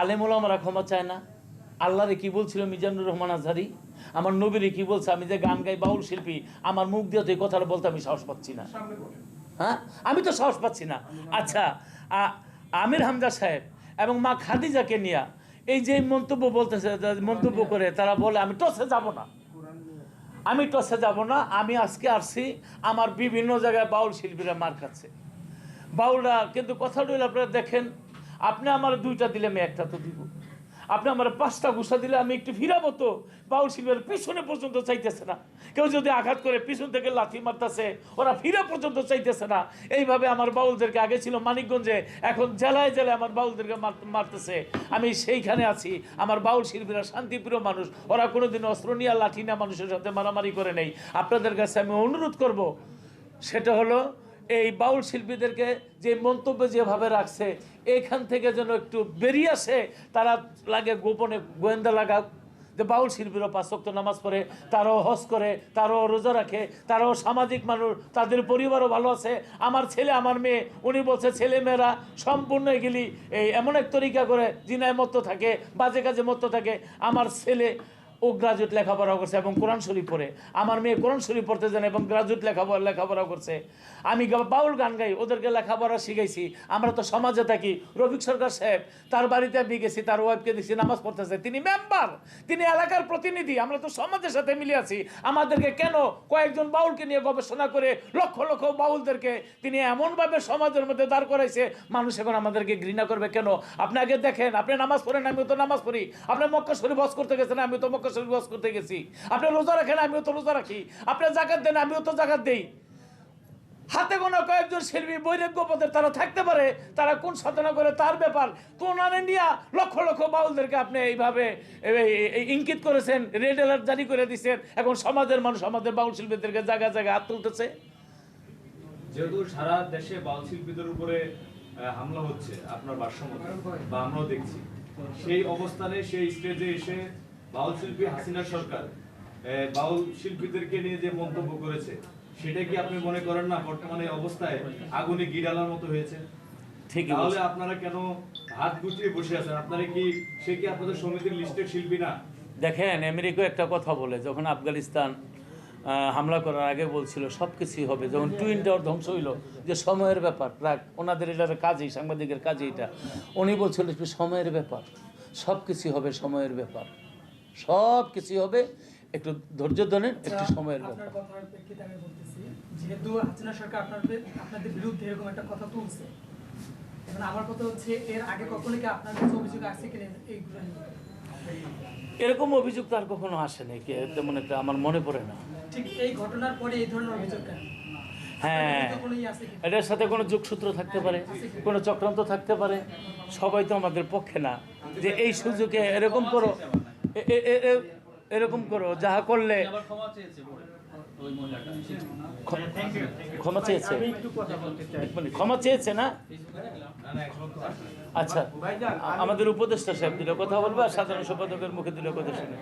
আলেমুল আমরা ক্ষমা চায় না। আল্লাহরে কি বলছিল মিজানুর রহমান আজহারি? আমার নবীরে কি বলছে? আমি যে গান গাই বাউল শিল্পী আমার মুখ দিয়ে তো এই কথাটা বলতে আমি সাহস পাচ্ছি না। হ্যাঁ? আমি তো সাহস পাচ্ছি না। আচ্ছা আমির হামজা সাহেব এবং মা খাদিজাকে নিয়ে এই যে মন্তব্য বলতেছে মন্তব্য করে তারা বলে আমি টসে যাব না। আমি টসে যাব না। আমি আজকে আসছি আমার বিভিন্ন জায়গায় বাউল শিল্পীরা মার খাচ্ছে। বাউলরা কিন্তু কথা হলো আপনারা দেখেন আপনি আমার দুইটা দিলে আমি একটা তো দিব। আপনি আমার পাঁচটা ঘুষা দিলে আমি একটু ফিরাবো তো। বাউল শিল্পের পিছনে পর্যন্ত চাইতেছে না। কেউ যদি আঘাত করে পিছন থেকে লাথি মারতেছে, ওরা ফিরা পর্যন্ত চাইতেছে না। এইভাবে আমার বাউলদেরকে আগে ছিল মানিকগঞ্জে, এখন জেলায় জেলায় আমার বাউলদেরকে মারতেছে। আমি সেইখানে আছি। আমার বাউল শিল্পীরা শান্তিপ্রিয় মানুষ। ওরা কোনোদিন অস্ত্র নিয়ে লাঠি না মানুষের সাথে মারামারি করে নেই। আপনাদের কাছে আমি অনুরোধ করব, সেটা হলো এই বাউল শিল্পীদেরকে যে মন্তব্য যেভাবে রাখছে, এখান থেকে যেন একটু বেরিয়ে আসে, তারা লাগে গোপনে গোয়েন্দা লাগাক। যে বাউল শিল্পীরা পাঁচক্ত নামাজ পড়ে, তারাও হজ করে, তারাও রোজা রাখে, তারাও সামাজিক মানুষ, তাদের পরিবারও ভালো আছে। আমার ছেলে, আমার মেয়ে, উনি বলছে ছেলে মেয়েরা সম্পূর্ণ এগুলি, এই এমন এক তরিকা করে জিনায় মত্ত থাকে, বাজে কাজে মত্ত থাকে। আমার ছেলে ও গ্রাজুয়েট লেখাপড়া করছে এবং কোরআন শরীফ পড়ে। আমার মেয়ে কোরআন শরীফ পড়তে জানে এবং গ্রাজুয়েট লেখাপড়া লেখাপড়া করছে। আমি বাউল গান গাই, ওদেরকে লেখাপড়া শিখাইছি। আমরা তো সমাজে থাকি। রফিক সরকার সাহেব, তার বাড়িতে আমি গেছি, তার ওয়াইফকে দেখছি, নামাজ পড়তেছে। তিনি মেম্বার তিনি এলাকার প্রতিনিধি। আমরা তো সমাজের সাথে মিলে আছি। আমাদেরকে কেন কয়েকজন বাউলকে নিয়ে গবেষণা করে লক্ষ লক্ষ বাউলদেরকে তিনি এমনভাবে সমাজের মধ্যে দাঁড় করাইছে? মানুষ এখন আমাদেরকে ঘৃণা করবে কেন? আপনি আগে দেখেন, আপনি নামাজ পড়েন, আমিও তো নামাজ পড়ি। আপনি মক্কা শরীফ বস করতে গেছেন আমি তো মক্কা করতে গেছি। আপনি রোজা রাখেন, আমিও তো রোজা রাখি। আপনি জাকাত দেন, আমিও তো জাকাত দেই। হাতে কয়েকজন শিল্পী, বৈরাগ্য পদের তারা থাকতে পারে, তারা কোন সাধনা করে তার ব্যাপার। তোনারে নিয়ে লক্ষ লক্ষ বাউলদেরকে আপনি এইভাবে, এই- এই- এই ইঙ্কিত করেছেন, রেড অ্যালার্ট জারি করে দিচ্ছেন এখন সমাজের মানুষ, আমাদের বাউল শিল্পীদেরকে জায়গা জায়গায় হাত তুলতেছে। যেহেতু সারা দেশে বাউল শিল্পীদের উপরে হামলা হচ্ছে, আপনার বা আমরাও দেখছি। সেই অবস্থানে, সেই স্টেজে এসে বাউল শিল্পী হাসিনা সরকার বাউল শিল্পীদেরকে নিয়ে যে মন্তব্য করেছে সেটা কি আপনি মনে করেন না বর্তমানে অবস্থায় আগুনে গিরালার মতো হয়েছে? ঠিকই তাহলে আপনারা কেন হাত গুটিয়ে বসে আছেন? আপনারা কি সে কি আপনাদের সমিতির লিস্টের শিল্পী না? দেখেন আমেরিকা একটা কথা বলে যখন আফগানিস্তান হামলা করার আগে বলছিল সব কিছুই হবে যখন টুইন টাওয়ার ধ্বংস হইল যে সময়ের ব্যাপার প্রাক ওনাদের এটার কাজেই সাংবাদিকের কাজে এটা উনি বলছিল সময়ের ব্যাপার সব কিছুই হবে সময়ের ব্যাপার। সব কিছুই হবে। একটু ধৈর্য ধরেন একটু সময়ের আপনার ব্যাপার কথার প্রেক্ষিতে আমি বলতেছি যেহেতু হাসিনা সরকার আপনাদের আপনাদের বিরুদ্ধে এরকম একটা কথা তুলছে এখন আমার কথা হচ্ছে এর আগে কখনো কি আপনার কাছে অভিযোগ আসছে কিনা এইগুলো নিয়ে? এরকম অভিযোগ তার কখনো আসেনি কি তেমন একটা আমার মনে পড়ে না। ঠিক এই ঘটনার পরে এই ধরনের অভিযোগ কেন? হ্যাঁ? এটার সাথে কোনো যোগসূত্র থাকতে পারে কোনো চক্রান্ত থাকতে পারে সবাই তো আমাদের পক্ষে না। যে এই সুযোগে এরকম করো এরকম করো যাহা করলে ক্ষমা চেয়েছে ক্ষমা চেয়েছে। আমি একটু কথা বলতে চাই। এক মিনিট, ক্ষমা চেয়েছে না? ফেসবুকে দেখলাম না না এখন তো আসেনি। আচ্ছা আমাদের উপদেষ্টা সাহেব দিলে কথা বলব? আর সাধারণ সম্পাদকের মুখে দিলে কথা শুনে।